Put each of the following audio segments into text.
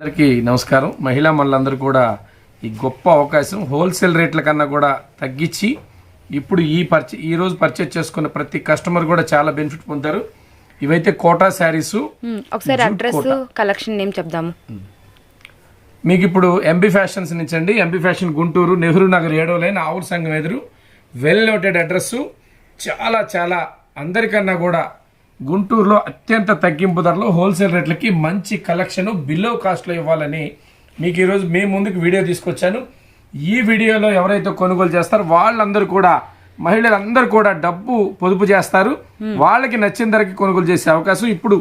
అందరికీ నమస్కారం. మహిళా మనులందరూ కూడా ఈ గొప్ప అవకాశం హోల్సేల్ రేట్ల కన్నా కూడా తగ్గించి ఇప్పుడు ఈ పర్చే ఈ రోజు పర్చేజ్ చేసుకున్న ప్రతి కస్టమర్ కూడా చాలా బెనిఫిట్ పొందారు. ఇవైతే కోటా శారీస్. ఒకసారి అడ్రస్ కలెక్షన్ నేమ్ చెప్దాము. మీకు ఇప్పుడు ఎంబీ ఫ్యాషన్స్ నుంచి అండి ఎంబీ ఫ్యాషన్ గుంటూరు నెహ్రూ నగర్ ఏడో లైన్ ఆవుల సంఘం ఎదురు. వెల్ నోటెడ్ అడ్రస్ చాలా చాలా అందరికన్నా కూడా గుంటూరులో అత్యంత తగ్గింపు ధరలో హోల్సేల్ రేట్లకి మంచి కలెక్షన్ బిలో కాస్ట్లో ఇవ్వాలని మీకు ఈరోజు మీ ముందుకు వీడియో తీసుకొచ్చాను. ఈ వీడియోలో ఎవరైతే కొనుగోలు చేస్తారో వాళ్ళందరూ కూడా మహిళలందరూ కూడా డబ్బు పొదుపు చేస్తారు. వాళ్ళకి నచ్చిన ధరకి కొనుగోలు చేసే అవకాశం ఇప్పుడు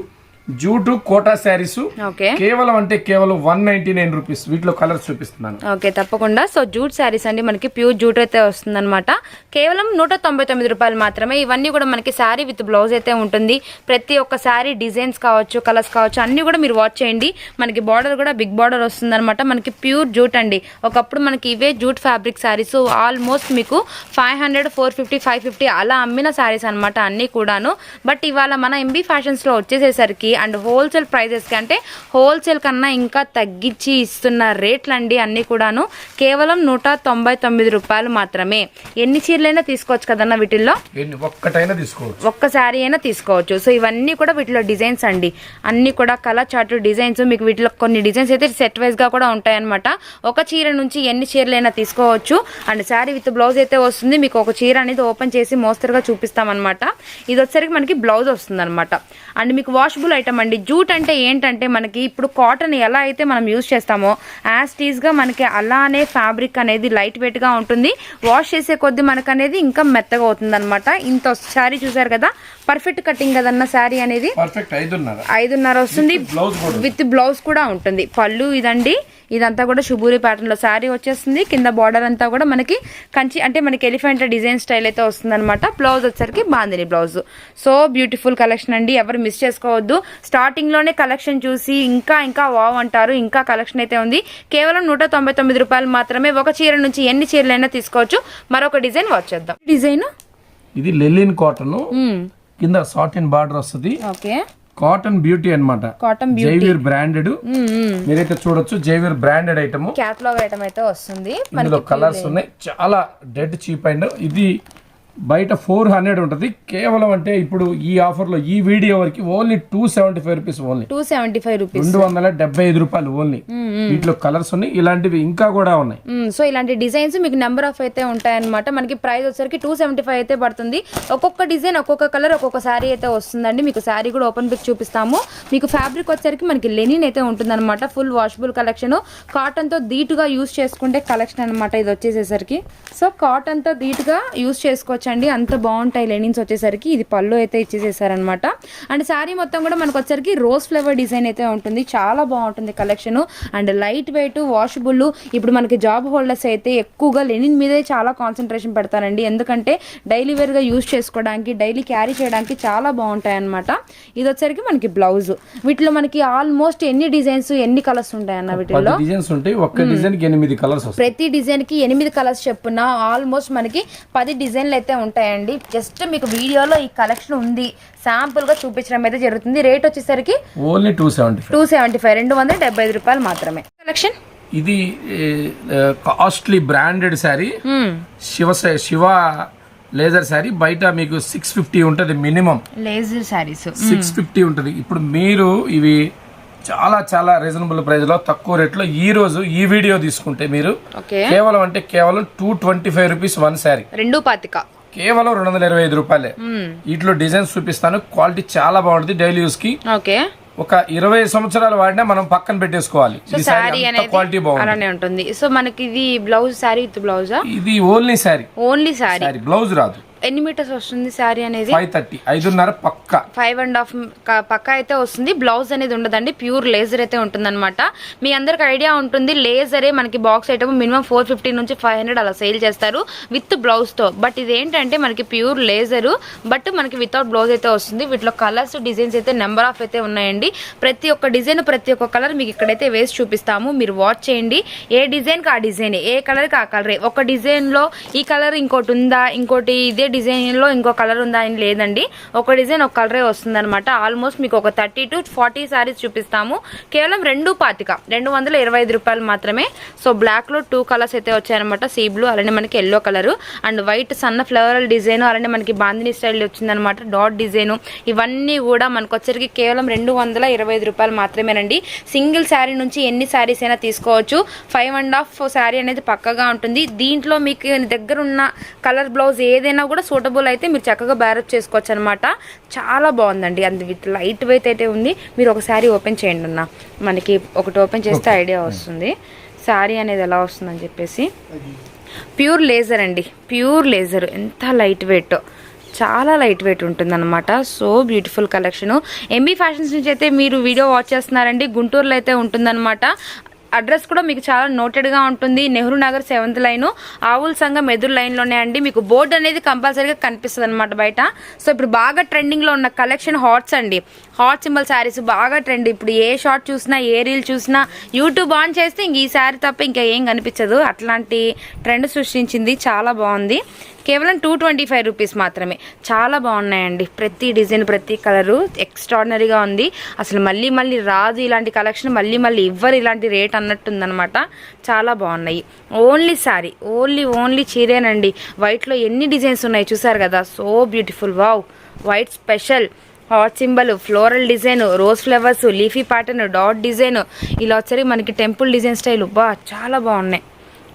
జూటు కోటా శారీస్. ఓకే. కేవలం అంటే కేవలం వన్ నైన్టీ నైన్ రూపీస్. వీటిలో కలర్స్ చూపిస్తున్నాను. ఓకే తప్పకుండా. సో జూట్ శారీస్ అండి మనకి ప్యూర్ జూట్ అయితే వస్తుందన్నమాట. కేవలం నూట తొంభై తొమ్మిది రూపాయలు మాత్రమే. ఇవన్నీ కూడా మనకి శారీ విత్ బ్లౌజ్ అయితే ఉంటుంది. ప్రతి ఒక్క శారీ డిజైన్స్ కావచ్చు కలర్స్ కావచ్చు అన్నీ కూడా మీరు వాచ్ చేయండి. మనకి బార్డర్ కూడా బిగ్ బార్డర్ వస్తుందన్నమాట. మనకి ప్యూర్ జూట్ అండి. ఒకప్పుడు మనకి ఇవే జూట్ ఫ్యాబ్రిక్ శారీస్. ఆల్మోస్ట్ మీకు five hundred four fifty five fifty అలా అమ్మిన శారీస్ అనమాట అన్నీ కూడాను. బట్ ఇవాళ మన ఎంబీ ఫ్యాషన్స్లో వచ్చేసేసరికి అండ్ హోల్సేల్ ప్రైజెస్కి అంటే హోల్సేల్ కన్నా ఇంకా తగ్గించి ఇస్తున్న రేట్లు అండి అన్నీ కూడాను. కేవలం నూట తొంభై తొమ్మిది రూపాయలు మాత్రమే. ఎన్ని చీరలైనా తీసుకోవచ్చు కదన్న వీటిల్లో? ఒక్కటైనా తీసుకోవచ్చు. ఒక్క శారీ అయినా తీసుకోవచ్చు. సో ఇవన్నీ కూడా వీటిలో డిజైన్స్ అండి. అన్ని కూడా కలర్ చార్ట్ డిజైన్స్ మీకు వీటిలో కొన్ని డిజైన్స్ అయితే సెట్ వైజ్గా కూడా ఉంటాయన్నమాట. ఒక చీర నుంచి ఎన్ని చీరలైనా తీసుకోవచ్చు. అండ్ శారీ విత్ బ్లౌజ్ అయితే వస్తుంది. మీకు ఒక చీర అనేది ఓపెన్ చేసి మోస్తరుగా చూపిస్తామన్నమాట. ఇది వచ్చేసరికి మనకి బ్లౌజ్ వస్తుంది అనమాట అండ్ మీకు వాషబుల్ ఐటమ్ అండి జూట్ అంటే ఏంటంటే మనకి ఇప్పుడు కాటన్ ఎలా అయితే మనం యూజ్ చేస్తామో యాజ్ టీజ్గా మనకి అలానే ఫ్యాబ్రిక్ అనేది లైట్ వెయిట్గా ఉంటుంది. వాష్ చేసే కొద్దీ మనకు అనేది ఇంకా మెత్తగా అవుతుంది అనమాట ఇంత శారీ చూసారు కదా పర్ఫెక్ట్ కటింగ్ కదన్న శారీ అనేది ఐదున్నర. వస్తుంది. విత్ బ్లౌజ్ కూడా ఉంటుంది. పళ్ళు ఇదండి. ఇదంతా కూడా శుభూరి ప్యాటర్న్లో శారీ వచ్చేస్తుంది. కింద బార్డర్ అంతా కూడా మనకి కంచి అంటే మనకి ఎలిఫెంట్ డిజైన్ స్టైల్ అయితే వస్తుంది అనమాట బ్లౌజ్ వచ్చేసరికి bandhani blouse. So beautiful collection అండి. ఎవరు మిస్ చేసుకోవద్దు. స్టార్టింగ్లోనే కలెక్షన్ చూసి ఇంకా ఇంకా వావ్ అంటారు. ఇంకా కలెక్షన్ అయితే ఉంది. కేవలం నూట తొంభై తొమ్మిది రూపాయలు మాత్రమే ఒక చీర నుంచి ఎన్ని చీరలైనా తీసుకోవచ్చు. మరొక డిజైన్ వచ్చేద్దాం డిజైన్? ఇది లెలిన్ కాటన్. కింద సాటిన్ బార్డర్ వస్తుంది. ఓకే. కాటన్ బ్యూటీ అన్నమాట. కాటన్ జైవీర్ బ్రాండెడ్ మీరైతే చూడొచ్చు Jaiveer branded item catalogue item అయితే వస్తుంది. ఇందులో కలర్స్ ఉన్నాయి. చాలా డెడ్ చీప్ అండ్ ఇది బయట ఫోర్ హండ్రెడ్ ఉంటుంది. కేవలం అంటే ఇప్పుడు ఈ ఆఫర్లో ఈ వీడియో వరకు only two seventy five rupees only. Two seventy five rupees. రెండు వందల డెబ్బై ఐదు రూపాయలు ఓన్లీ. వీటిలో కలర్స్ ఉన్నాయి ఇలాంటివి ఇంకా కూడా ఉన్నాయి. సో ఇలాంటి డిజైన్స్ మీకు నెంబర్ ఆఫ్ అయితే ఉంటాయన్నమాట. మనకి ప్రైస్ వచ్చేసరికి టూ సెవెంటీ ఫైవ్ అయితే పడుతుంది. ఒక్కొక్క డిజైన్ ఒక్కొక్క కలర్ ఒక్కొక్క శారీ అయితే వస్తుందండి. మీకు శారీ కూడా ఓపెన్ పిక్ చూపిస్తాము. మీకు ఫ్యాబ్రిక్ వచ్చేసరికి మనకి లెనిన్ అయితే ఉంటుందన్నమాట. Full washable collection. కాటన్తో ధీటుగా యూస్ చేసుకుంటే కలెక్షన్ అన్నమాట ఇది వచ్చేసేసరికి. సో కాటన్తో ధీటుగా యూస్ చేసుకోవచ్చండి అంత బాగుంటాయి లెనిన్స్ వచ్చేసరికి. ఇది పళ్ళు అయితే ఇచ్చేసేసారనమాట అండ్ శారీ మొత్తం కూడా మనకు వచ్చేసరికి రోజ్ ఫ్లేవర్ డిజైన్ అయితే ఉంటుంది. చాలా బాగుంటుంది collection and light weight washable ఇప్పుడు మనకి జాబ్ హోల్డర్స్ అయితే ఎక్కువగా లెనిన్ మీదే చాలా కాన్సన్ట్రేషన్ పెడతారండి. ఎందుకంటే డైలీ వేర్గా యూస్ చేసుకోవడానికి డైలీ క్యారీ చేయడానికి చాలా బాగుంటాయి అనమాట ఇది వచ్చేసరికి మనకి బ్లౌజ్ వీటిలో మనకి ఆల్మోస్ట్ ఎన్ని డిజైన్స్ ఎన్ని కలర్స్ ఉంటాయి అన్న వీటిలో? పది డిజైన్స్ ఉంటాయి. ఒక్క డిజైన్కి ఎనిమిది కలర్స్ ప్రతి డిజైన్కి ఎనిమిది కలర్స్ చెప్పున ఆల్మోస్ట్ మనకి పది డిజైన్లు అయితే ఉంటాయండి. జస్ట్ మీకు వీడియోలో ఈ కలెక్షన్ ఉంది. శాంపుల్గా చూపించడం అయితే జరుగుతుంది. రేట్ వచ్చేసరికి only two seventy five two seventy five రెండు వందల డెబ్బై ఐదు రూపాయలు మాత్రమే. కలెక్షన్? ఇది costly branded sari Shiva Shiva laser sari బయట మీకు సిక్స్ ఫిఫ్టీ ఉంటుంది minimum laser saris six fifty ఉంటుంది. ఇప్పుడు మీరు ఇవి చాలా చాలా రీజనబుల్ ప్రైస్లో తక్కువ రేట్లో ఈ రోజు ఈ వీడియో తీసుకుంటే మీరు కేవలం అంటే కేవలం two twenty five rupees one sari రెండు పాతిక. కేవలం రెండు వందల ఇరవై ఐదు రూపాయలే. వీటిలో డిజైన్స్ చూపిస్తాను. క్వాలిటీ చాలా బాగుంటుంది డైలీ యూస్కి. ఓకే. ఒక ఇరవై సంవత్సరాలు వాడినా మనం పక్కన పెట్టేసుకోవాలి. క్వాలిటీ బాగుంది అలానే ఉంటుంది. సో మనకి ఇది బ్లౌజ్ శారీ బ్లౌజా? ఇది only sari. Only sari blouse రాదు. ఎన్ని మీటర్స్ వస్తుంది శారీ అనేది? ఫైవ్ థర్టీ ఐదున్నర పక్క. ఫైవ్ అండ్ హాఫ్ పక్క అయితే వస్తుంది. బ్లౌజ్ అనేది ఉండదండి. ప్యూర్ లేజర్ అయితే ఉంటుందన్నమాట. మీ అందరికి ఐడియా ఉంటుంది. లేజరే మనకి box item minimum four fifty నుంచి ఫైవ్ హండ్రెడ్ అలా సేల్ చేస్తారు విత్ బ్లౌజ్తో బట్ ఇది ఏంటంటే మనకి ప్యూర్ లేజరు బట్ మనకి వితౌట్ బ్లౌజ్ అయితే వస్తుంది. వీటిలో కలర్స్ డిజైన్స్ అయితే నెంబర్ ఆఫ్ అయితే ఉన్నాయండి. ప్రతి ఒక్క డిజైన్ ప్రతి ఒక్క కలర్ మీకు ఇక్కడైతే వేసి చూపిస్తాము. మీరు వాచ్ చేయండి. ఏ డిజైన్కి ఆ డిజైన్ ఏ? కలర్కి ఆ కలరే ఒక డిజైన్లో ఈ కలర్ ఇంకోటి ఉందా? ఇంకోటి ఇదే డిజైన్లో ఇంకో కలర్ ఉందా అని లేదండి. ఒక డిజైన్ ఒక కలరే వస్తుందన్నమాట. ఆల్మోస్ట్ మీకు ఒక థర్టీ టు ఫార్టీ సారీస్ చూపిస్తాము. కేవలం రెండు పాతిక రెండు వందల ఇరవై ఐదు రూపాయలు మాత్రమే. సో బ్లాక్లో టూ కలర్స్ అయితే వచ్చాయన్నమాట. సీ బ్లూ అలానే మనకి ఎల్లో కలర్. అండ్ వైట్ సన్న ఫ్లవరల్ డిజైన్ అలానే మనకి బాందిని స్టైల్ వచ్చిందనమాట డాట్ డిజైన్. ఇవన్నీ కూడా మనకు వచ్చరికి కేవలం రెండు వందల ఇరవై ఐదు రూపాయలు మాత్రమేనండి. సింగిల్ శారీ నుంచి ఎన్ని శారీస్ అయినా తీసుకోవచ్చు. ఫైవ్ అండ్ హాఫ్ శారీ అనేది పక్కగా ఉంటుంది. దీంట్లో మీకు దగ్గర ఉన్న కలర్ బ్లౌజ్ ఏదైనా కూడా సూటబుల్ అయితే మీరు చక్కగా బ్యారప్ చేసుకోవచ్చు అనమాట చాలా బాగుందండి. అందు విత్ లైట్ వెయిట్ అయితే ఉంది. మీరు ఒక శారీ ఓపెన్ చేయండి అన్న. మనకి ఒకటి ఓపెన్ చేస్తే ఐడియా వస్తుంది. శారీ అనేది ఎలా వస్తుందని చెప్పేసి. ప్యూర్ లేజర్ అండి. Pure laser. ఎంత లైట్ వెయిట్. చాలా లైట్ వెయిట్ ఉంటుందన్నమాట. So beautiful collection. MB fashions నుంచి అయితే మీరు వీడియో వాచ్ చేస్తున్నారండి. గుంటూరులో అయితే ఉంటుందన్నమాట. అడ్రస్ కూడా మీకు చాలా నోటెడ్గా ఉంటుంది. Nehru Nagar seventh line. ఆవుల సంఘం ఎదురు లైన్లోనే అండి. మీకు బోర్డు అనేది కంపల్సరీగా కనిపిస్తుంది అనమాట బయట. సో ఇప్పుడు బాగా ట్రెండింగ్లో ఉన్న కలెక్షన్ హాట్స్ అండి. హాట్ సింబల్ శారీస్ బాగా ట్రెండ్. ఇప్పుడు ఏ షార్ట్ చూసినా ఏ రీల్ చూసినా యూట్యూబ్ ఆన్ చేస్తే ఇంక ఈ శారీ తప్ప ఇంకా ఏం కనిపించదు. అట్లాంటి ట్రెండ్ సృష్టించింది. చాలా బాగుంది. కేవలం టూ ట్వంటీ ఫైవ్ రూపీస్ మాత్రమే. చాలా బాగున్నాయండి. ప్రతి డిజైన్ ప్రతి కలరు ఎక్స్ట్రాడినరీగా ఉంది. అసలు మళ్ళీ మళ్ళీ రాదు ఇలాంటి కలెక్షన్ మళ్ళీ మళ్ళీ ఇవ్వరు ఇలాంటి రేట్ అన్నట్టుందనమాట చాలా బాగున్నాయి. ఓన్లీ శారీ ఓన్లీ ఓన్లీ చీరేనండి. వైట్లో ఎన్ని డిజైన్స్ ఉన్నాయి చూసారు కదా? So beautiful wow white special heart symbol floral design rose flowers leafy pattern dot design ఇలా వచ్చరి మనకి టెంపుల్ డిజైన్ స్టైల్ బా చాలా బాగున్నాయి.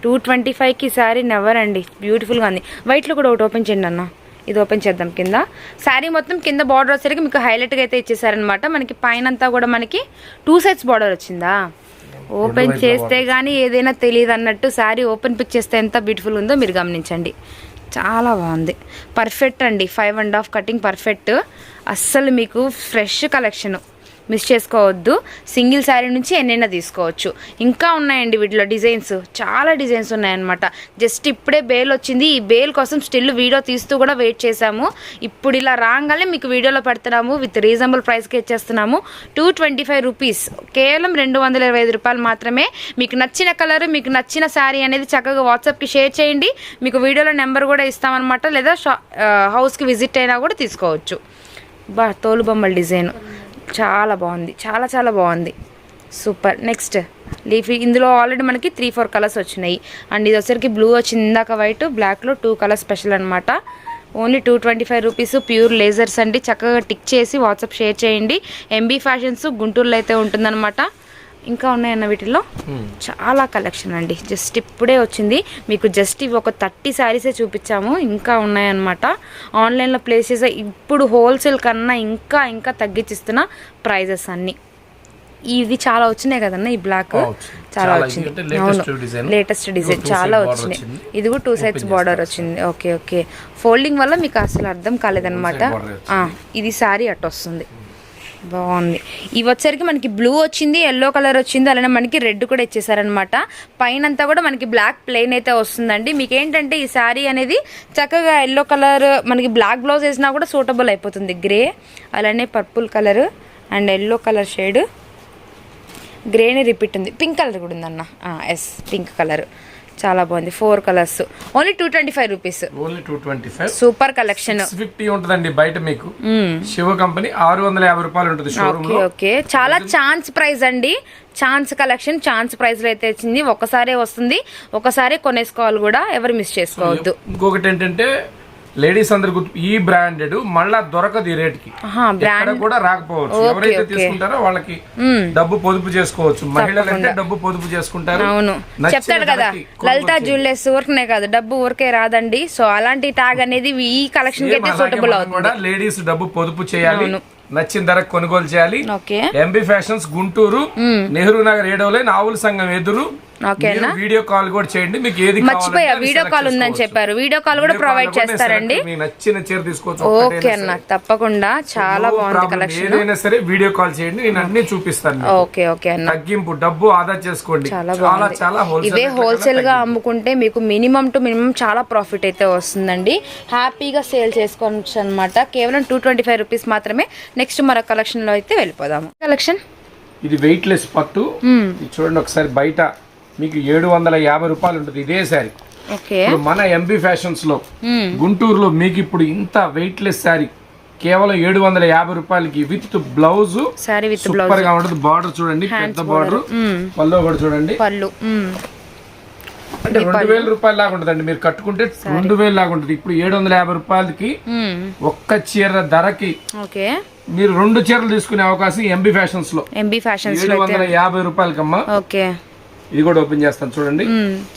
టూ ట్వంటీ ఫైవ్కి శారీ నెవర్ అండి. బ్యూటిఫుల్గా ఉంది. వైట్లో కూడా ఒకటి ఓపెన్ చేయండి అన్న. ఇది ఓపెన్ చేద్దాం కింద. శారీ మొత్తం కింద బార్డర్ వచ్చేసరికి మీకు హైలైట్గా అయితే ఇచ్చేసారనమాట మనకి పైన అంతా కూడా మనకి టూ సైడ్స్ బార్డర్ వచ్చిందా? ఓపెన్ చేస్తే కానీ ఏదైనా తెలియదు అన్నట్టు శారీ ఓపెన్ పిక్ చేస్తే ఎంత బ్యూటిఫుల్ ఉందో మీరు గమనించండి. చాలా బాగుంది. పర్ఫెక్ట్ అండి. Five and half cutting perfect అస్సలు మీకు ఫ్రెష్ కలెక్షన్ మిస్ చేసుకోవద్దు. సింగిల్ శారీ నుంచి ఎన్నైనా తీసుకోవచ్చు. ఇంకా ఉన్నాయండి వీటిలో డిజైన్స్. చాలా డిజైన్స్ ఉన్నాయన్నమాట. జస్ట్ ఇప్పుడే బేల్ వచ్చింది. ఈ బేల్ కోసం స్టిల్ వీడియో తీస్తూ కూడా వెయిట్ చేశాము. ఇప్పుడు ఇలా రాగానే మీకు వీడియోలో పెడుతున్నాము. విత్ రీజనబుల్ ప్రైస్కి ఇచ్చేస్తున్నాము. Two twenty five rupees. కేవలం రెండు వందల ఇరవై ఐదు రూపాయలు మాత్రమే. మీకు నచ్చిన కలర్ మీకు నచ్చిన శారీ అనేది చక్కగా వాట్సాప్కి షేర్ చేయండి. మీకు వీడియోలో నెంబర్ కూడా ఇస్తామన్నమాట. లేదా షా హౌస్కి విజిట్ అయినా కూడా తీసుకోవచ్చు. బా తోలుబొమ్మల డిజైన్. చాలా బాగుంది. చాలా చాలా బాగుంది. సూపర్. Next leafy. ఇందులో ఆల్రెడీ మనకి త్రీ ఫోర్ కలర్స్ వచ్చినాయి. అండ్ ఇది వచ్చరికి బ్లూ వచ్చింది. ఇందాక వైట్ బ్లాక్లో టూ కలర్స్ స్పెషల్ అనమాట only two twenty five rupees pure lasers అండి. చక్కగా టిక్ చేసి వాట్సాప్ షేర్ చేయండి. ఎంబీ ఫ్యాషన్స్ గుంటూరులో అయితే ఉంటుందన్నమాట. ఇంకా ఉన్నాయన్న వీటిలో చాలా కలెక్షన్ అండి. జస్ట్ ఇప్పుడే వచ్చింది. మీకు జస్ట్ ఇవి ఒక థర్టీ శారీసే చూపించాము. ఇంకా ఉన్నాయన్నమాట. ఆన్లైన్లో ప్లేస్ చేసే ఇప్పుడు హోల్సేల్ కన్నా ఇంకా ఇంకా తగ్గించిస్తున్న ప్రైజెస్ అన్నీ. ఇవి చాలా వచ్చినాయి కదన్న ఈ బ్లాక్. చాలా వచ్చింది. అవును. లేటెస్ట్ డిజైన్ చాలా వచ్చినాయి. ఇది కూడా టూ సైడ్స్ బార్డర్ వచ్చింది. ఓకే ఓకే ఫోల్డింగ్ వల్ల మీకు అసలు అర్థం కాలేదన్నమాట. ఇది శారీ అటు వస్తుంది బాగుంది. ఇవి వచ్చరికి మనకి బ్లూ వచ్చింది ఎల్లో కలర్ వచ్చింది అలానే మనకి రెడ్ కూడా ఇచ్చేసారనమాట పైన అంతా కూడా మనకి బ్లాక్ ప్లెయిన్ అయితే వస్తుందండి. మీకు ఏంటంటే ఈ శారీ అనేది చక్కగా ఎల్లో కలర్ మనకి బ్లాక్ బ్లౌజ్ వేసినా కూడా సూటబుల్ అయిపోతుంది. గ్రే అలానే purple colour and yellow colour shade గ్రేని repeat ఉంది. పింక్ కలర్ కూడా ఉందన్న. ఎస్ పింక్ కలర్ చాలా బాగుంది. Four colours only two twenty five rupees only two twenty five super collection fifty ఉంటుందండి బయట మీకు. శివ కంపెనీ ఆరు వందల యాభై రూపాయలు ఉంటుంది ఓకే ఓకే చాలా ఛాన్స్ ప్రైస్ అండి. ఛాన్స్ కలెక్షన్ ఛాన్స్ ప్రైస్లో అయితే వచ్చింది. ఒకసారే వస్తుంది. ఒకసారి కొనేసుకోవాలి కూడా. ఎవరు మిస్ చేసుకోవద్దు. ఇంకొకటి ఏంటంటే లేడీస్ అందరు ఈ బ్రాండెడ్ మళ్ళా దొరకదు ఈ రేట్కి. కూడా రాకపోవచ్చు. ఎవరైతే తీసుకుంటారో వాళ్ళకి డబ్బు పొదుపు చేసుకోవచ్చు. మహిళలు అంటే డబ్బు పొదుపు చేసుకుంటారు. అవును. చెప్తాడు కదా లలిత జ్యువెలర్స్ ఊరికనే కాదు డబ్బు ఊరికే రాదండి. సో అలాంటి ట్యాగ్ అనేది ఈ కలెక్షన్కి సేమ్ అయితే అలాగే సూటబుల్ మనం అవుతుంది. కూడా లేడీస్ డబ్బు పొదుపు చేయాలి. నచ్చిన ధరకు కొనుగోలు చేయాలి. ఎంబీ ఫ్యాషన్స్ గుంటూరు నెహ్రూ నగర్ ఏడవ లైన్ ఆవుల సంఘం ఎదురు. వీడియో కాల్ కూడా చేయండి మీకు ఏది మర్చిపోయా వీడియో కాల్ ఉందని. చెప్పారు. వీడియో కాల్ కూడా ప్రొవైడ్ చేస్తారండి. నచ్చిన చీర తీసుకోవచ్చు ఓకే అన్న తప్పకుండా చాలా బాగుంది. కలెక్షన్ ఏదైనా సరే వీడియో కాల్ చేయండి నేను అన్ని చూపిస్తాను. ఓకే ఓకే అన్న. తగ్గింపు డబ్బు ఆదా చేసుకోండి. చాలా చాలా ఇవే హోల్సేల్గా. అమ్ముకుంటే మీకు మినిమం టు మినిమం చాలా ప్రాఫిట్ అయితే వస్తుందండి. హ్యాపీగా సేల్ చేసుకోవచ్చు అనమాట కేవలం టూ ట్వంటీ ఫైవ్ రూపీస్ మాత్రమే. నెక్స్ట్ మరో కలెక్షన్లో అయితే వెళ్ళిపోదాము. కలెక్షన్ ఇది వెయిట్ లెస్ పట్టు ఇది చూడండి ఒకసారి బయట. మీకు ఏడు వందల యాభై రూపాయలు ఉంటుంది ఇదే ఇప్పుడు మన ఎంబీ ఫ్యాషన్స్లో. గుంటూరులో మీకు ఇప్పుడు ఇంత వెయిట్ లెస్ శారీ కేవలం ఏడు వందల యాభై రూపాయలకి విత్ బ్లౌజ్ శారీ సూపర్గా ఉంటుంది. బార్డర్ చూడండి పెద్ద బార్డర్. పల్లో కూడా చూడండి. పళ్ళు. అంటే రెండు వేల రూపాయల లాగా ఉంటుందండి. మీరు కట్టుకుంటే రెండు వేల లాగా ఉంటుంది. ఇప్పుడు ఏడు వందల యాభై రూపాయలకి. ఒక్క చీర ధరకి మీరు రెండు చీరలు తీసుకునే అవకాశం ఎంబీ ఫ్యాషన్స్లో. ఎంబీ ఫ్యాషన్స్ ఏడు వందల యాభై రూపాయలకమ్మా. ఓకే. ఇది కూడా ఓపెన్ చేస్తాను చూడండి.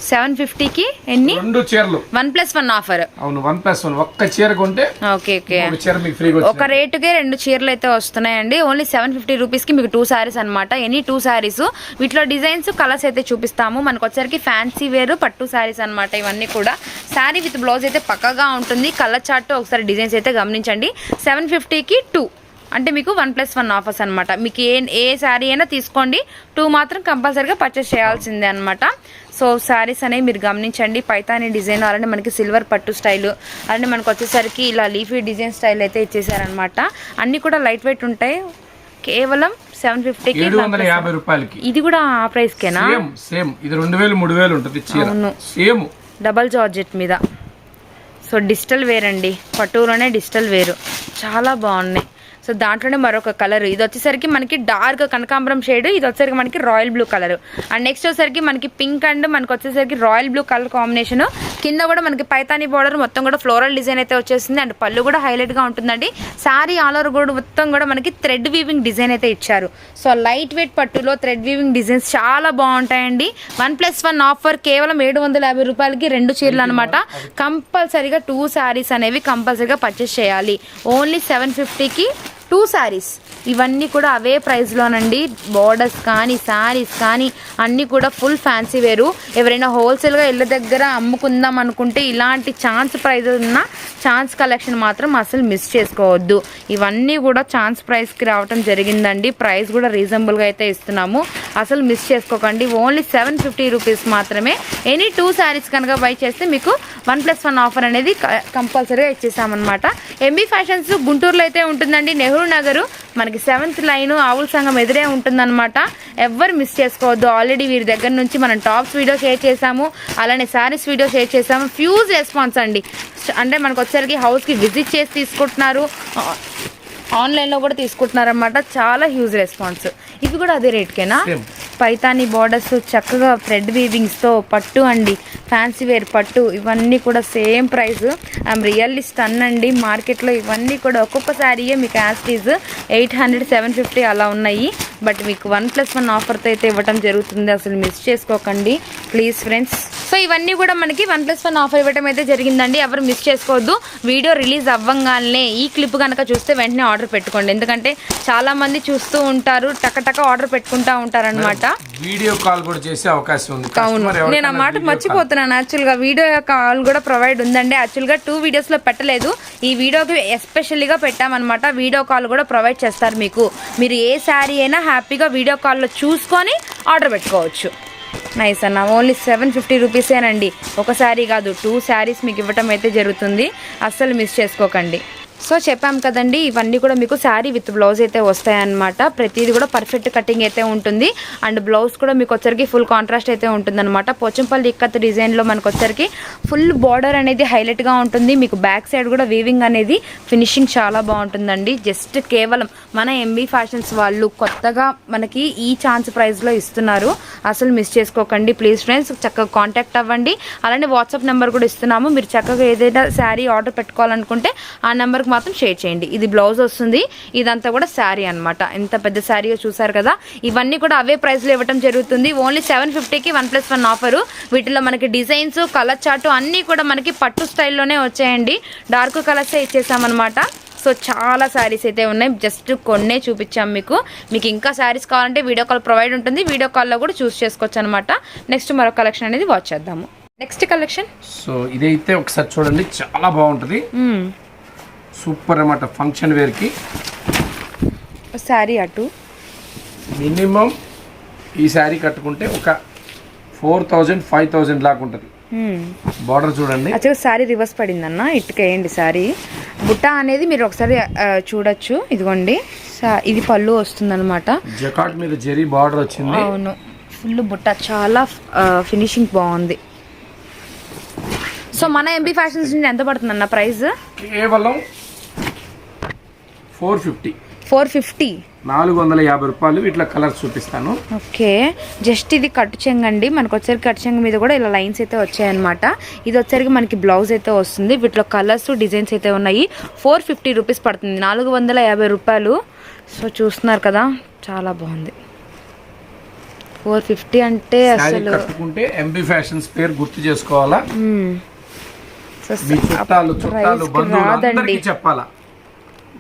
సెవెన్ ఫిఫ్టీకి ఎన్ని? రెండు చీరలు. వన్ ప్లస్ వన్ ఆఫర్ అవును వన్ ప్లస్ వన్ ఒక్క చీర కొంటే ఓకే ఓకే ఒక చీర మీకు ఫ్రీగా ఒక రేటుకే రెండు చీరలు అయితే వస్తున్నాయండి. ఓన్లీ సెవెన్ ఫిఫ్టీ రూపీస్కి మీకు టూ శారీస్ అనమాట ఎనీ టూ శారీస్ వీటిలో డిజైన్స్ కలర్స్ అయితే చూపిస్తాము. మనకు వచ్చరికి ఫ్యాన్సీ వేరు పట్టు శారీస్ అనమాట ఇవన్నీ కూడా. శారీ విత్ బ్లౌజ్ అయితే పక్కగా ఉంటుంది. కలర్ చార్ట్ ఒకసారి డిజైన్స్ అయితే గమనించండి. సెవెన్ ఫిఫ్టీకి టూ అంటే మీకు వన్ ప్లస్ వన్ ఆఫర్స్ అనమాట మీకు ఏ ఏ శారీ అయినా తీసుకోండి. టూ మాత్రం కంపల్సరీగా పర్చేస్ చేయాల్సిందే అనమాట సో శారీస్ అనేవి మీరు గమనించండి. పైతాని డిజైన్ అలానే మనకి సిల్వర్ పట్టు స్టైల్ అలానే మనకు వచ్చేసరికి ఇలా లీఫీ డిజైన్ స్టైల్ అయితే ఇచ్చేసారనమాట అన్నీ కూడా లైట్ వెయిట్ ఉంటాయి. కేవలం సెవెన్ ఫిఫ్టీకి యాభై రూపాయలకి. ఇది కూడా ఆ ప్రైస్కేనా? Same same. ఇది రెండు వేలు మూడు వేలు ఉంటుంది అవును. సేమ్. డబల్ జార్జెట్ మీద. సో డిజిటల్ వేర్ అండి పట్టులోనే డిజిటల్ వేరు. చాలా బాగున్నాయి. సో దాంట్లోనే మరొక కలర్. ఇది వచ్చేసరికి మనకి డార్క్ కనకాంబరం షేడ్ ఇది వచ్చేసరికి మనకి royal blue colour. And next వచ్చేసరికి మనకి పింక్ అండ్ మనకి వచ్చేసరికి రాయల్ బ్లూ కలర్ కాంబినేషన్. కింద కూడా మనకి పైతాని బార్డర్ మొత్తం కూడా ఫ్లోరల్ డిజైన్ అయితే వచ్చేసింది. అండ్ పళ్ళు కూడా హైలైట్గా ఉంటుందండి. సారీ ఆల్ ఓవర్ కూడా మొత్తం కూడా మనకి థ్రెడ్ వీవింగ్ డిజైన్ అయితే ఇచ్చారు. సో లైట్ వెయిట్ పట్టులో థ్రెడ్ వీవింగ్ డిజైన్స్ చాలా బాగుంటాయండి. వన్ ప్లస్ వన్ ఆఫర్ కేవలం ఏడు వందల యాభై రూపాయలకి రెండు చీరలు అనమాట కంపల్సరీగా టూ శారీస్ అనేవి కంపల్సరీగా పర్చేస్ చేయాలి. ఓన్లీ సెవెన్ ఫిఫ్టీకి టూ శారీస్. ఇవన్నీ కూడా అవే ప్రైస్లోనండి బోర్డర్స్ కానీ శారీస్ కానీ అన్నీ కూడా ఫుల్ ఫ్యాన్సీ వేరు. ఎవరైనా హోల్సేల్గా ఇళ్ళ దగ్గర అమ్ముకుందాం అనుకుంటే ఇలాంటి ఛాన్స్ ప్రైస్ ఉన్న ఛాన్స్ కలెక్షన్ మాత్రం అసలు మిస్ చేసుకోవద్దు. ఇవన్నీ కూడా ఛాన్స్ ప్రైస్కి రావటం జరిగిందండి. ప్రైస్ కూడా రీజనబుల్గా అయితే ఇస్తున్నాము. అసలు మిస్ చేసుకోకండి. ఓన్లీ సెవెన్ ఫిఫ్టీ రూపీస్ మాత్రమే. ఎనీ టూ శారీస్ కనుక బై చేస్తే మీకు వన్ ప్లస్ వన్ ఆఫర్ అనేది కంపల్సరీగా ఇచ్చేసామన్నమాట. ఎంబీ ఫ్యాషన్స్ గుంటూరులో అయితే ఉంటుందండి. నెహ్రూ నగరు మనకి సెవెంత్ లైన్ ఆవుల సంఘం ఎదురే ఉంటుందన్నమాట. ఎవ్వరు మిస్ చేసుకోవద్దు. ఆల్రెడీ వీరి దగ్గర నుంచి మనం టాప్స్ వీడియో షేర్ చేసాము అలానే శారీస్ వీడియో షేర్ చేసాము ఫ్యూజ్ రెస్పాన్స్ అండి. అంటే మనకు వచ్చేసరికి హౌస్కి విజిట్ చేసి తీసుకుంటున్నారు. ఆన్లైన్లో కూడా తీసుకుంటున్నారన్నమాట. చాలా హ్యూజ్ రెస్పాన్స్ ఇవి కూడా అదే రేట్కేనా పైతాని బార్డర్స్ చక్కగా థ్రెడ్ వీవింగ్స్తో పట్టు అండి. ఫ్యాన్సీ వేర్ పట్టు. ఇవన్నీ కూడా same price I'm really stun అండి. మార్కెట్లో ఇవన్నీ కూడా ఒక్కొక్క శారీయే మీకు యాస్టీజ్ ఎయిట్ హండ్రెడ్ సెవెన్ ఫిఫ్టీ అలా ఉన్నాయి. బట్ మీకు వన్ ప్లస్ వన్ ఆఫర్తో అయితే ఇవ్వడం జరుగుతుంది. అసలు మిస్ చేసుకోకండి. ప్లీజ్ ఫ్రెండ్స్ సో ఇవన్నీ కూడా మనకి వన్ ప్లస్ వన్ ఆఫర్ ఇవ్వడం అయితే జరిగిందండి. ఎవరు మిస్ చేసుకోవద్దు. వీడియో రిలీజ్ అవ్వంగానే ఈ క్లిప్ కనుక చూస్తే వెంటనే ఆర్డర్ పెట్టుకోండి. ఎందుకంటే చాలామంది చూస్తూ ఉంటారు. టకటక ఆర్డర్ పెట్టుకుంటూ ఉంటారనమాట వీడియో కాల్ కూడా చేసే అవకాశం ఉంది. అవును. నేను ఆ మాట మర్చిపోతున్నాను. యాక్చువల్గా వీడియో కాల్ కూడా ప్రొవైడ్ ఉందండి. యాక్చువల్గా టూ వీడియోస్లో పెట్టలేదు. ఈ వీడియోకి ఎస్పెషల్లీగా పెట్టామన్నమాట. వీడియో కాల్ కూడా ప్రొవైడ్ చేస్తారు మీకు. మీరు ఏ శారీ అయినా హ్యాపీగా వీడియో కాల్లో చూసుకొని ఆర్డర్ పెట్టుకోవచ్చు. నైస్ అన్న. ఓన్లీ సెవెన్ ఫిఫ్టీ రూపీసేనండి ఒక శారీ కాదు. టూ శారీస్ మీకు ఇవ్వటం అయితే జరుగుతుంది. అస్సలు మిస్ చేసుకోకండి. సో చెప్పాం కదండి ఇవన్నీ కూడా మీకు శారీ విత్ బ్లౌజ్ అయితే వస్తాయన్నమాట. ప్రతిదీ కూడా పర్ఫెక్ట్ కటింగ్ అయితే ఉంటుంది. అండ్ బ్లౌజ్ కూడా మీకు వచ్చరికి ఫుల్ కాంట్రాస్ట్ అయితే ఉంటుందన్నమాట. పోచంపల్లి ఇక్కత్ డిజైన్లో మనకు వచ్చరికి ఫుల్ బార్డర్ అనేది హైలైట్గా ఉంటుంది. మీకు బ్యాక్ సైడ్ కూడా వీవింగ్ అనేది ఫినిషింగ్ చాలా బాగుంటుందండి. జస్ట్ కేవలం మన ఎంబీ ఫ్యాషన్స్ వాళ్ళు కొత్తగా మనకి ఈ ఛాన్స్ ప్రైస్లో ఇస్తున్నారు. అసలు మిస్ చేసుకోకండి. ప్లీజ్ ఫ్రెండ్స్ చక్కగా కాంటాక్ట్ అవ్వండి. అలానే వాట్సాప్ నెంబర్ కూడా ఇస్తున్నాము. మీరు చక్కగా ఏదైనా శారీ ఆర్డర్ పెట్టుకోవాలనుకుంటే ఆ నెంబర్కి మాత్రం షేర్ చేయండి. ఇది బ్లౌజ్ వస్తుంది. ఇదంతా కూడా శారీ అన్నమాట. ఎంత పెద్ద శారీ చూసారు కదా? ఇవన్నీ కూడా అవే ప్రైస్లో ఇవ్వడం జరుగుతుంది. ఓన్లీ సెవెన్ ఫిఫ్టీకి వన్ ప్లస్ వన్ ఆఫరు వీటిలో మనకి డిజైన్స్ కలర్ చార్ట్ అన్నీ కూడా మనకి పట్టు స్టైల్లోనే వచ్చాయండి. డార్క్ కలర్సే ఇచ్చేసామన్నమాట. సో చాలా శారీస్ అయితే ఉన్నాయి. జస్ట్ కొన్నే చూపించాం మీకు. మీకు ఇంకా శారీస్ కావాలంటే వీడియో కాల్ ప్రొవైడ్ ఉంటుంది. వీడియో కాల్లో కూడా చూస్ చేసుకోవచ్చు అనమాట నెక్స్ట్ మరో కలెక్షన్ అనేది వాచ్ చేద్దాము. నెక్స్ట్ కలెక్షన్ సో ఇదైతే ఒకసారి చూడండి. చాలా బాగుంటుంది. సూపర్ అన్నమాట ఫంక్షన్ వేర్కి శారీ అటు. మినిమం ఈ శారీ కట్టుకుంటే ఒక ఫోర్ థౌజండ్ ఫైవ్ థౌజండ్ లాగా ఉంటుంది. బార్డర్ చూడండి. యాక్చువల్గా శారీ రివర్స్ పడిందన్న ఇటుకేయండి శారీ. బుట్ట అనేది మీరు ఒకసారి చూడొచ్చు. ఇదిగోండి. ఇది పళ్ళు వస్తుందన్నమాట. జకాట్ మీద జెరీ బార్డర్ వచ్చింది. అవును. ఫుల్ బుట్ట చాలా ఫినిషింగ్ బాగుంది. సో మన ఎంబీ ఫ్యాషన్స్ ఎంత పడుతుంది అన్న ప్రైస్? కేవలం ఫోర్ ఫిఫ్టీ. Four fifty. నాలుగు వందల యాభై రూపాయలు ఇట్లా కలర్స్ చూపిస్తాను. ఓకే. జస్ట్ ఇది కట్టు చెంగు అండి మనకు వచ్చరికి కట్టు చెంగు మీద కూడా ఇలా లైన్స్ అయితే వచ్చాయన్నమాట. ఇది వచ్చరికి మనకి బ్లౌజ్ అయితే వస్తుంది. వీటిలో కలర్స్ డిజైన్స్ అయితే ఉన్నాయి. ఫోర్ ఫిఫ్టీ రూపీస్ పడుతుంది. నాలుగు వందల యాభై రూపాయలు. సో చూస్తున్నారు కదా చాలా బాగుంది. ఫోర్ ఫిఫ్టీ అంటే అసలు కట్టుకుంటే ఎంబీ ఫ్యాషన్స్ పేరు గుర్తు చేసుకోవాలా? చుట్టాలు చుట్టాలు బంధువులు చెప్పాలా?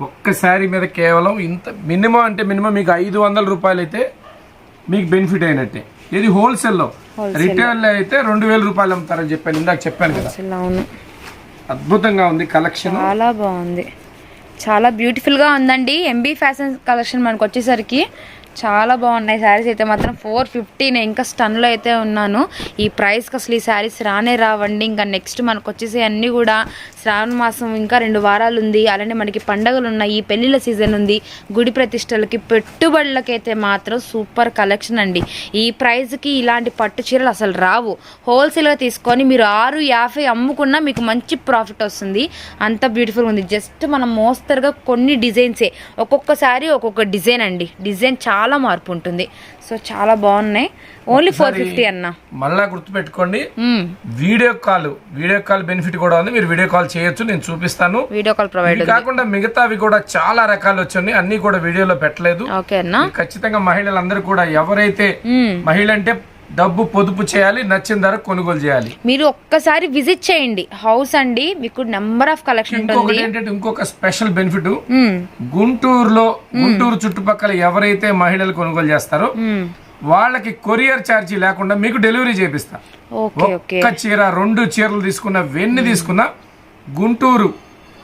ఒక్క శారీ మీద కేవలం ఇంత మినిమం అంటే మినిమం మీకు ఐదు వందల రూపాయలు అయితే మీకు బెనిఫిట్ అయినట్టే. ఇది హోల్సేల్లో. రిటైల్ అయితే రెండు వేల రూపాయలు అమ్ముతారని చెప్పాను ఇందాక చెప్పాను కదా. అద్భుతంగా ఉంది కలెక్షన్. చాలా బాగుంది. చాలా బ్యూటిఫుల్గా ఉందండి. ఎంబీ ఫ్యాషన్ కలెక్షన్ మనకు వచ్చేసరికి చాలా బాగున్నాయి. శారీస్ అయితే మాత్రం ఫోర్ ఫిఫ్టీ నేను ఇంకా స్టన్లో అయితే ఉన్నాను. ఈ ప్రైస్కి అసలు ఈ శారీస్ రానే రావండి. ఇంకా నెక్స్ట్ మనకు వచ్చేసి అన్నీ కూడా శ్రావణ మాసం ఇంకా రెండు వారాలు ఉంది అలానే మనకి పండగలు ఉన్నాయి పెళ్ళిళ్ళ సీజన్ ఉంది. గుడి ప్రతిష్టలకి పెట్టుబడులకైతే మాత్రం సూపర్ కలెక్షన్ అండి. ఈ ప్రైజ్కి ఇలాంటి పట్టు చీరలు అసలు రావు. హోల్సేల్గా తీసుకొని మీరు ఆరు యాభై అమ్ముకున్నా మీకు మంచి ప్రాఫిట్ వస్తుంది. అంత బ్యూటిఫుల్ ఉంది. జస్ట్ మనం మోస్తరుగా కొన్ని డిజైన్సే. ఒక్కొక్కసారి ఒక్కొక్క డిజైన్ అండి. డిజైన్ చాలా మార్పు ఉంటుంది. సో చాలా బాగున్నాయి. ఓన్లీ ఫోర్ ఫిఫ్టీ అన్న. మళ్ళా గుర్తుపెట్టుకోండి. మ్మ్. Video call video call benefit కూడా ఉంది. మీరు వీడియో కాల్ చేయొచ్చు నేను చూపిస్తాను. వీడియో కాల్ ప్రొవైడ్ కాకుండా మిగతావి కూడా చాలా రకాలు వచ్చాయి. అన్ని కూడా వీడియోలో పెట్టలేదు. ఖచ్చితంగా మహిళలందరూ కూడా ఎవరైతే మ్మ్. మహిళ అంటే డబ్బు పొదుపు చేయాలి నచ్చిన ధర కొనుగోలు చేయాలి. మీరు ఒక్కసారి విజిట్ చేయండి. హౌస్ అండి మీకు నెంబర్ ఆఫ్ కలెక్షన్ ఇంకొకటి ఏంటంటే ఇంకొక స్పెషల్ బెనిఫిట్. గుంటూరులో గుంటూరు చుట్టుపక్కల ఎవరైతే మహిళలు కొనుగోలు చేస్తారో. వాళ్ళకి కొరియర్ ఛార్జీ లేకుండా మీకు డెలివరీ చేపిస్తా. ఒక్క చీర రెండు చీరలు తీసుకున్న వెన్ని తీసుకున్నా గుంటూరు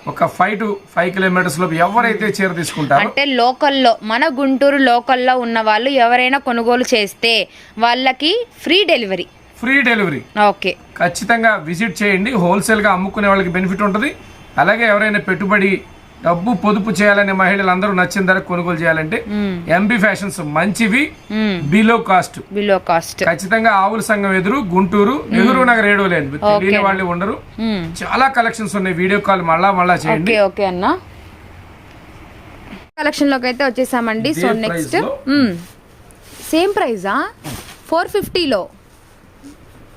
ఒక ఫైవ్ టు ఫైవ్ కిలోమీటర్స్ లోపు ఎవరైతే చీర తీసుకుంటారో అంటే లోకల్లో మన గుంటూరు లోకల్లో ఉన్న వాళ్ళు ఎవరైనా కొనుగోలు చేస్తే వాళ్ళకి free delivery free delivery okay. ఖచ్చితంగా విజిట్ చేయండి. హోల్సేల్గా అమ్ముకునే వాళ్ళకి బెనిఫిట్ ఉంటుంది. అలాగే ఎవరైనా పెట్టుబడి డబ్బు పొదుపు చేయాలనే మహిళలు అందరూ నచ్చిన ధర కొనుగోలు చేయాలంటే ఎంబీ ఫ్యాషన్స్ మంచివి బిలో కాస్ట్ బిలో కాస్ట్ ఖచ్చితంగా ఆవుల సంఘం ఎదురు గుంటూరు నెహ్రూ నగర్ ఏడో లేదు తెలియని వాళ్ళు ఉండరు. చాలా కలెక్షన్స్ ఉన్నాయి. వీడియో కాల్ మళ్ళా మళ్ళా చేయండి. ఓకే అన్న. కలెక్షన్లోకి అయితే వచ్చేసామండి. So next? సేమ్ ప్రైజా? ఫోర్ ఫిఫ్టీలో.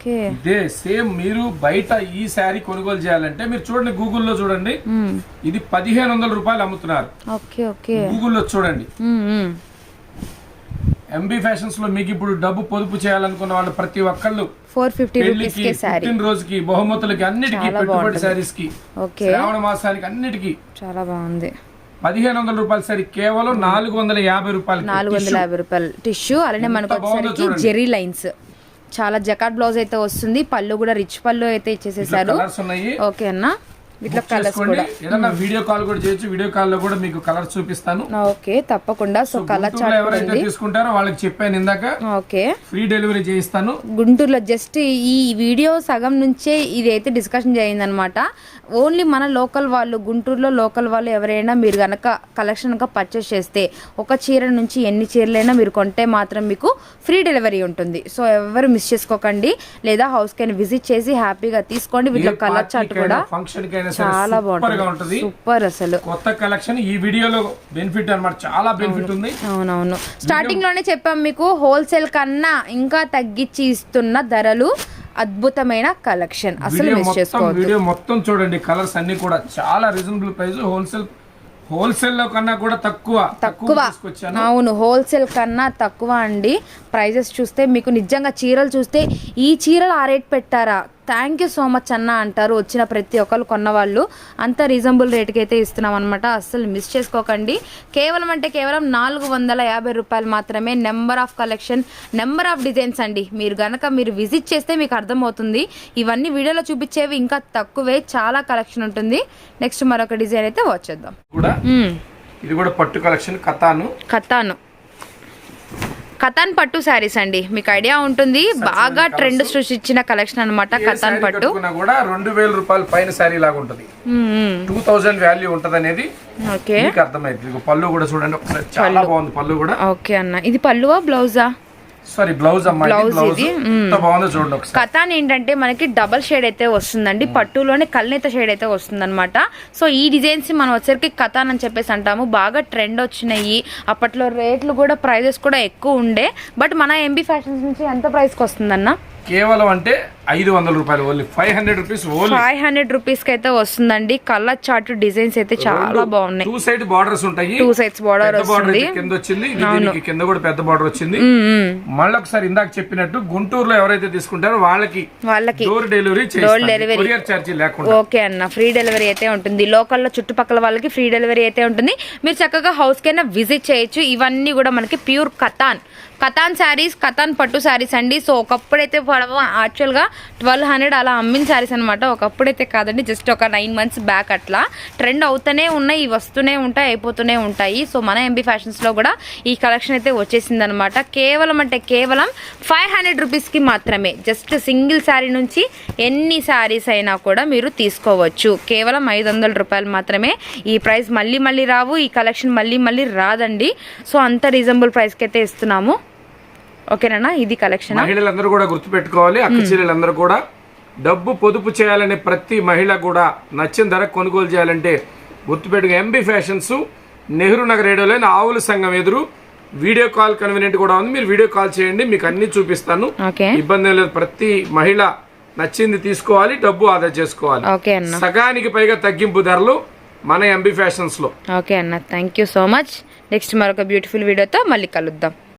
ఇదే సేమ్ మీరు బయట ఈ శారీ కొనుగోలు చేయాలంటే మీరు చూడండి గూగుల్లో చూడండి. ఇది పదిహేను వందల రూపాయలు అమ్ముతున్నారు. గూగుల్లో చూడండి. ఎంబీ ఫ్యాషన్స్లో మీకు ఇప్పుడు డబ్బు పొదుపు చేయాలనుకున్న వాళ్ళు ప్రతి ఒక్కళ్ళు ఫోర్ ఫిఫ్టీ శారీ. పుట్టినరోజుకి బహుమతులకి అన్నిటికీ పెట్టుబడి శారీస్కి శ్రావణ మాసానికి అన్నిటికీ. చాలా బాగుంది. పదిహేను వందల రూపాయల శారీ కేవలం నాలుగు వందల యాభై రూపాయలకి. నాలుగు వందల యాభై రూపాయలు. టిష్యూ అలానే మనకు జెరీ లైన్స్. చాలా జకాట్ బ్లౌజ్ అయితే వస్తుంది. పళ్ళు కూడా రిచ్ పళ్ళు అయితే ఇచ్చేసేసారు. ఓకే అన్న. కలర్స్ కూడా. ఏదన్నా వీడియో కాల్ కూడా చేయొచ్చు. వీడియో కాల్లో కూడా మీకు కలర్స్ చూపిస్తాను. ఓకే. తప్పకుండా. సో కలర్ చార్ట్ ఎవరైతే తీసుకుంటారో వాళ్ళకి చెప్పాను ఇందాక. ఓకే. ఫ్రీ డెలివరీ చేయిస్తాను. గుంటూరులో జస్ట్ ఈ వీడియో సగం నుంచే ఇది అయితే డిస్కషన్ జరిగిందనమాట. ఓన్లీ మన లోకల్ వాళ్ళు గుంటూరులో లోకల్ వాళ్ళు ఎవరైనా మీరు కనుక కలెక్షన్ కనుక పర్చేస్ చేస్తే ఒక చీర నుంచి ఎన్ని చీరలైనా మీరు కొంటే మాత్రం మీకు ఫ్రీ డెలివరీ ఉంటుంది. సో ఎవరు మిస్ చేసుకోకండి. లేదా హౌస్కి అయినా విజిట్ చేసి హ్యాపీగా తీసుకోండి. వీటిలో కలర్ చార్ట్ కూడా ఫంక్షన్కి అయినా చాలా బాగుంటుంది. సూపర్ అసలు. కొత్త కలెక్షన్ ఈ వీడియోలో బెనిఫిట్ అన్నమాట. చాలా బెనిఫిట్ ఉంది. అవునవును. స్టార్టింగ్లోనే చెప్పాం మీకు హోల్సేల్ కన్నా ఇంకా తగ్గించి ఇస్తున్న ధరలు అద్భుతమైన కలెక్షన్. అసలు వీడియో మిస్ చేసుకోవద్దు. వీడియో మొత్తం చూడండి. కలర్స్ అన్ని కూడా చాలా రీజనబుల్ ప్రైస్. హోల్సేల్ హోల్సేల్లో కన్నా కూడా తక్కువ తక్కువ అవును హోల్సేల్ కన్నా తక్కువ అండి. ప్రైజెస్ చూస్తే మీకు నిజంగా చీరలు చూస్తే ఈ చీరలు ఆ రేట్ పెట్టారా? థ్యాంక్ యూ సో మచ్ అన్న అంటారు. వచ్చిన ప్రతి ఒక్కరు కొన్నవాళ్ళు. అంత రీజనబుల్ రేట్కి అయితే ఇస్తున్నాం అనమాట అస్సలు మిస్ చేసుకోకండి. కేవలం అంటే కేవలం నాలుగు వందల యాభై రూపాయలు మాత్రమే number of collection number of designs అండి. మీరు గనక మీరు విజిట్ చేస్తే మీకు అర్థమవుతుంది. ఇవన్నీ వీడియోలో చూపించేవి ఇంకా తక్కువే చాలా కలెక్షన్ ఉంటుంది. నెక్స్ట్ మరొక డిజైన్ అయితే వచ్చేద్దాం. ఇది కూడా పట్టు కలెక్షన్ కథాను. కతాను కతాన్ పట్టు శారీస్ అండి. మీకు ఐడియా ఉంటుంది. బాగా ట్రెండ్ సృష్టించిన కలెక్షన్ అనమాట శారీ పట్టు. కూడా రెండు వేల రూపాయల పైన శారీ లాగా ఉంటది. టూ థౌజండ్ వాల్యూ ఉంటది అనేది ఓకే. అర్థమైంది పళ్ళు కూడా చూడండి. ఒకసారి చాలా బాగుంది పళ్ళు కూడా. ఓకే అన్న. ఇది పళ్ళువా బ్లౌజా? సారీ బ్లౌజ్ అమ్మాయి Blouse బ్లౌజ్ ఇది, కథాన్ ఏంటంటే మనకి డబల్ షేడ్ అయితే వస్తుందండి. పట్టులోనే కల్నేత షేడ్ అయితే వస్తుందన్నమాట. సో ఈ డిజైన్స్ మనం వచ్చరికి కథాన్ అని చెప్పేసి అంటాము. బాగా ట్రెండ్ వచ్చినాయి. అప్పట్లో రేట్లు కూడా ప్రైజెస్ కూడా ఎక్కువ ఉండే. బట్ మన ఎంబీ ఫ్యాషన్స్ నుంచి ఎంత ప్రైస్కి వస్తుందన్న? కేవలం అంటే ఐదు వందల రూపాయలు only. Five hundred rupees only five hundred రూపీస్కి అయితే వస్తుందండి. కలర్ చార్ట్ డిజైన్స్ అయితే చాలా బాగున్నాయి. టూ సైడ్ బార్డర్స్ ఉంటాయి. టూ సైడ్స్ బార్డర్ వస్తుంది. కింద వచ్చింది. దీనికి కింద కూడా పెద్ద బార్డర్ వచ్చింది. మళ్ళీ ఒకసారి ఇందాక చెప్పినట్టు గుంటూరులో ఎవరైతే తీసుకుంటారో వాళ్ళకి వాళ్ళకి door delivery delivery. Courier charge లేకుండా. ఓకే అన్న. ఫ్రీ డెలివరీ అయితే ఉంటుంది. లోకల్లో చుట్టుపక్కల వాళ్ళకి ఫ్రీ డెలివరీ అయితే ఉంటుంది. మీరు చక్కగా హౌస్ కైనా విజిట్ చేయొచ్చు. ఇవన్నీ కూడా మనకి ప్యూర్ కతాన్ కథాన్ శారీస్ కథాన్ పట్టు శారీస్ అండి. సో ఒకప్పుడైతే యాక్చువల్గా ట్వెల్వ్ హండ్రెడ్ అలా అమ్మిన శారీస్ అనమాట ఒకప్పుడైతే కాదండి జస్ట్ ఒక నైన్ మంత్స్ బ్యాక్ అట్లా. ట్రెండ్ అవుతూనే ఉన్నాయి ఇవి వస్తూనే ఉంటాయి అయిపోతూనే ఉంటాయి. సో మన ఎంబీ ఫ్యాషన్స్లో కూడా ఈ కలెక్షన్ అయితే వచ్చేసింది అనమాట కేవలం అంటే కేవలం ఫైవ్ హండ్రెడ్ రూపీస్కి మాత్రమే. జస్ట్ సింగిల్ శారీ నుంచి ఎన్ని శారీస్ అయినా కూడా మీరు తీసుకోవచ్చు. కేవలం ఐదు వందల రూపాయలు మాత్రమే. ఈ ప్రైస్ మళ్ళీ మళ్ళీ రావు ఈ కలెక్షన్ మళ్ళీ మళ్ళీ రాదండి. సో అంత రీజనబుల్ ప్రైస్కి అయితే ఇస్తున్నాము. ఓకేనా ఇది కలెక్షన్? మహిళలందరూ కూడా గుర్తుపెట్టుకోవాలి. అక్క చెల్లెలందరూ కూడా డబ్బు పొదుపు చేయాలనే ప్రతి మహిళ కూడా నచ్చిన ధర కొనుగోలు చేయాలంటే గుర్తుపెట్టుకు. ఎంబీ ఫ్యాషన్స్ నెహ్రూ నగర్ రేడియోలో ఆవుల సంఘం ఎదురు వీడియో కాల్ కన్వీనియంట్ కూడా ఉంది. మీరు వీడియో కాల్ చేయండి మీకు అన్ని చూపిస్తాను. ఇబ్బంది లేదు. ప్రతి మహిళ నచ్చింది తీసుకోవాలి డబ్బు ఆదా చేసుకోవాలి. ఓకే అన్న. సగానికి పైగా తగ్గింపు ధరలు మన ఎంబీ ఫ్యాషన్స్లో. ఓకే అన్న. Thank you so much next మరొక బ్యూటిఫుల్ వీడియోతో మళ్ళీ కలుద్దాం.